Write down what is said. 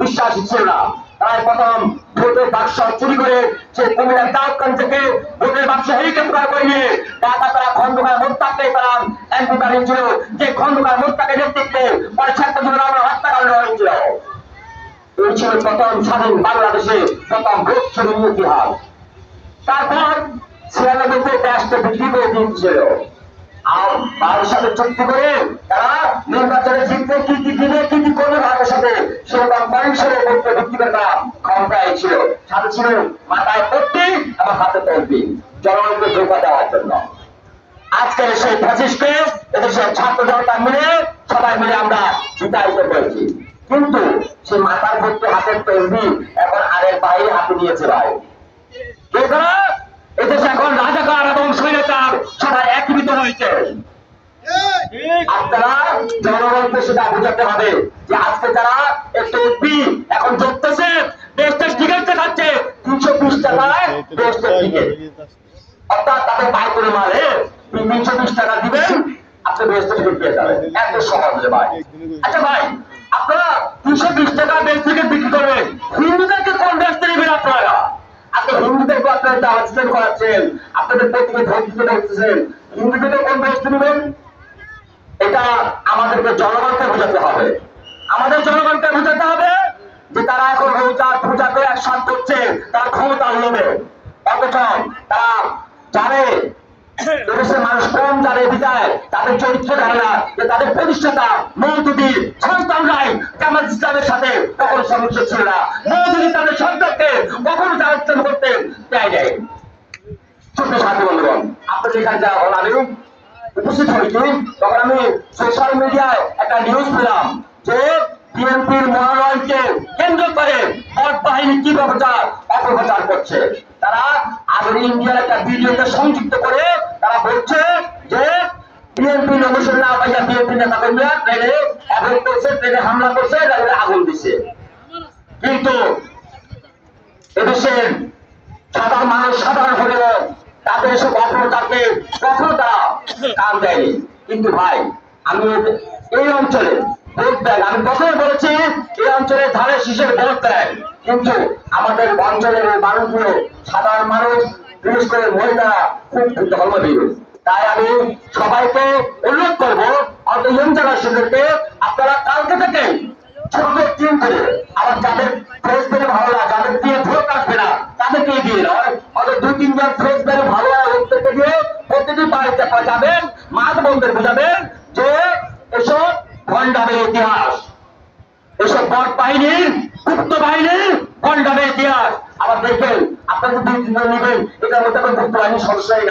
বিশ্বাসী ছিল না। তাই প্রথম ভোটের বাক্স চুরি করে সে কুমিল্লার দাউদগঞ্জ থেকে ভোটের বাক্স হেলিকপ্টার করে নিয়ে টাকা তারা খন্দকার মোত্তাকে তারা এমপি বানিয়েছিল যে খন্দকার মোত্তাকে নেতৃত্বে পরে ছাত্র জীবন আমরা হত্যাকাণ্ড হয়েছিল। এই ছিল প্রথম স্বাধীন বাংলাদেশে প্রথম ভোট ছবি ইতিহাস। তারপর ছিয়ানব্বইতে দেশকে বিক্রি করে দিয়েছিল আর ভারতের সাথে চুক্তি করে তারা নির্বাচনে জিততে কি কি দিবে, কি কি করবে ভারতের সাথে সেরকম করে ক্ষমতায় ছিল। সাথে ছিল মাথায় পট্টি এবং হাতে জনগণকে ধোকা দেওয়ার জন্য। আজকের সেই পঁচিশকে এদেশের ছাত্র জনতা মিলে সবাই মিলে আমরা জিতাইতে পেরেছি। কিন্তু সে মাথার পট্টি হাতের তলবি এখন আরেক বাইরে হাতে নিয়েছে ভাই। তারা? এদেশে এখন রাজাকার এবং স্বৈরাচার সবাই একীভূত হয়েছে। আপনারা জনগণকে সেটা বোঝাতে হবে যে আজকে তারা একটু উঠবি এখন চলতেছে দেশটা টিকিট দেখাচ্ছে তিনশো বিশ আচ্ছা হিন্দুদেরকে কোন দেশ থেকে নেবেন আপনারা? আপনি হিন্দুদেরকে আপনারা আপনাদের প্রতিকে দিতে হিন্দুদেরকে কোন দেশ নেবেন এটা আমাদেরকে জনগণকে বোঝাতে হবে। নেবে অথচ তারা জানে এদেশের মানুষ কম জানে বিদায় তাদের চরিত্র জানে না, যে তাদের প্রতিষ্ঠাতা মৌদুদি সন্তানরাই জামাত ইসলামের সাথে কখনো সমস্যা ছিল না। মৌদুদি তাদের সন্তানকে কখনো জানাচ্ছেন করতে দেয় নেই। ছোট্ট সাথী বন্ধুগণ, আপনাদের এখানে যা হল, আমি উপস্থিত হয়েছি তখন আমি সোশ্যাল মিডিয়ায় একটা নিউজ পেলাম যে বিএনপির মনোনয়নকে কেন্দ্র করে ভোট বাহিনী কি প্রচার অপপ্রচার করছে। তারা আগের ইন্ডিয়ার একটা ভিডিওতে সংযুক্ত করে তারা বলছে যে বিএনপি নমস্কার না পাইয়া বিএনপি নেতা কর্মীরা ট্রেনে অ্যাভেট করছে ট্রেনে হামলা করছে, তাদের আগুন দিছে। কিন্তু এদেশের সাধারণ মানুষ, সাধারণ হলেও তাদের এসব অপরতাকে কখনো তারা কান দেয়নি। কিন্তু ভাই, আমি এই অঞ্চলে ভোট দেয় আমি প্রথমে বলেছি, এই অঞ্চলে ধানের শীষের ভোট দেয়। কিন্তু আমাদের অঞ্চলের এই মানুষগুলো সাধারণ মানুষ, বিশেষ করে মহিলারা খুব ধর্মবীর তাই আমি সবাইকে অনুরোধ করব অত জেনারেশনদেরকে আপনারা কালকে থেকে ছোট করে যাদের ফ্রেশ ভালো না, যাদের দিয়ে ভোট আসবে না দিয়ে নয় হয়তো দুই তিনজন ফ্রেশ পেলে ভালো হয় প্রত্যেককে দিয়ে প্রতিটি বাড়িতে যাবেন বোঝাবেন যে এসব ভণ্ডামের ইতিহাস। এসব বট বাহিনীর গুপ্ত কন্ডাবে আবার দেখবেন আপনাদের দুই তিনজন নেবেন এটা মধ্যে গুপ্ত বাহিনীর সদস্যই না।